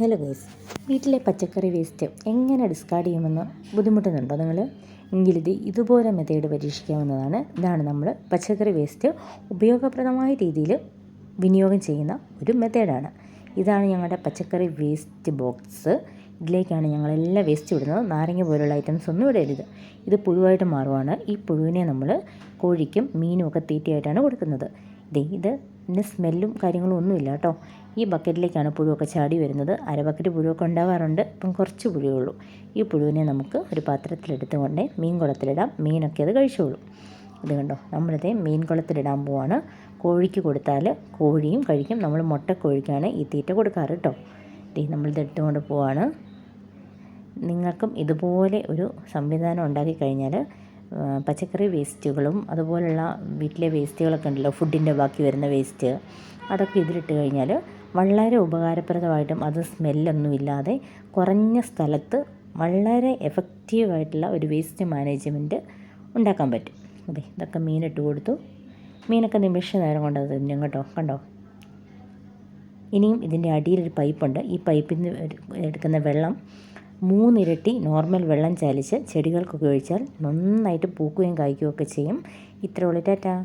Hello guys വീട്ടിലെ പച്ചക്കറി waste എങ്ങനെ ഡിസ്കാർഡ് ചെയ്യുമെന്ന് ബുദ്ധിമുട്ടുന്നുണ്ടോ നിങ്ങൾ? എങ്കിലിത് ഇതുപോലെ മെത്തേഡ് പരീക്ഷിക്കാവുന്നതാണ്. ഇതാണ് നമ്മൾ പച്ചക്കറി വേസ്റ്റ് ഉപയോഗപ്രദമായ രീതിയിൽ വിനിയോഗം ചെയ്യുന്ന ഒരു മെത്തേഡാണ് ഇതാണ് ഞങ്ങളുടെ പച്ചക്കറി വേസ്റ്റ് ബോക്സ് ഇതിലേക്കാണ് ഞങ്ങൾ ഞങ്ങളെല്ലാം വേസ്റ്റ് ഇടുന്നത്. നാരങ്ങ പോലുള്ള ഐറ്റംസ് ഒന്നും ഇടരുത് ഇത് പുഴുവായിട്ട് മാറുവാണ്. ഈ പുഴുവിനെ നമ്മൾ കോഴിക്കും മീനും ഒക്കെ തീറ്റയായിട്ടാണ് കൊടുക്കുന്നത്. ഇത് ഇതിന് സ്മെല്ലും കാര്യങ്ങളും ഒന്നുമില്ല കേട്ടോ. ഈ ബക്കറ്റിലേക്കാണ് പുഴുവൊക്കെ ചാടി വരുന്നത്. അര ബക്കറ്റ് പുഴുവൊക്കെ ഉണ്ടാകാറുണ്ട് ഇപ്പം കുറച്ച് പുഴുവേ ഉള്ളൂ. ഈ പുഴുവിനെ നമുക്ക് ഒരു പാത്രത്തിലെടുത്തുകൊണ്ട് മീൻ കുളത്തിലിടാം. മീനൊക്കെ അത് കഴിച്ചോളൂ. ഇത് കണ്ടോ? നമ്മളിത് മീൻ കുളത്തിലിടാൻ പോവാണ്. കോഴിക്ക് കൊടുത്താൽ കോഴിയും കഴിക്കും. നമ്മൾ മുട്ടക്കോഴിക്കാണ് ഈ തീറ്റ കൊടുക്കാറ് കേട്ടോ. നമ്മളിത് എടുത്തുകൊണ്ട് പോവാണ്. നിങ്ങൾക്കും ഇതുപോലെ ഒരു സംവിധാനം ഉണ്ടാക്കി കഴിഞ്ഞാൽ പച്ചക്കറി വേസ്റ്റുകളും അതുപോലുള്ള വീട്ടിലെ വേസ്റ്റുകളൊക്കെ ഉണ്ടല്ലോ ഫുഡിന്റെ ബാക്കി വരുന്ന വേസ്റ്റ് അതൊക്കെ ഇതിലിട്ട് കഴിഞ്ഞാൽ വളരെ ഉപകാരപ്രദമായിട്ടും അത് സ്മെല്ലൊന്നും ഇല്ലാതെ കുറഞ്ഞ സ്ഥലത്ത് വളരെ എഫക്റ്റീവായിട്ടുള്ള ഒരു വേസ്റ്റ് മാനേജ്മെന്റ് ഉണ്ടാക്കാൻ പറ്റും. അതെ ഇതൊക്കെ മീനിട്ട് കൊടുത്തു. മീനൊക്കെ നിമിഷ നേരം കൊണ്ട് അത് തിന്നും കേട്ടോ കണ്ടോ? ഇനിയും ഇതിന്റെ അടിയിലൊരു പൈപ്പുണ്ട് ഈ പൈപ്പിൽ നിന്ന് എടുക്കുന്ന വെള്ളം മൂന്നിരട്ടി നോർമൽ വെള്ളം ചാലിച്ച് ചെടികൾക്കൊക്കെ ഒഴിച്ചാൽ നന്നായിട്ട് പൂക്കുകയും കായ്ക്കുകയും ഒക്കെ ചെയ്യും. ഉള്ളൂ ടാറ്റ.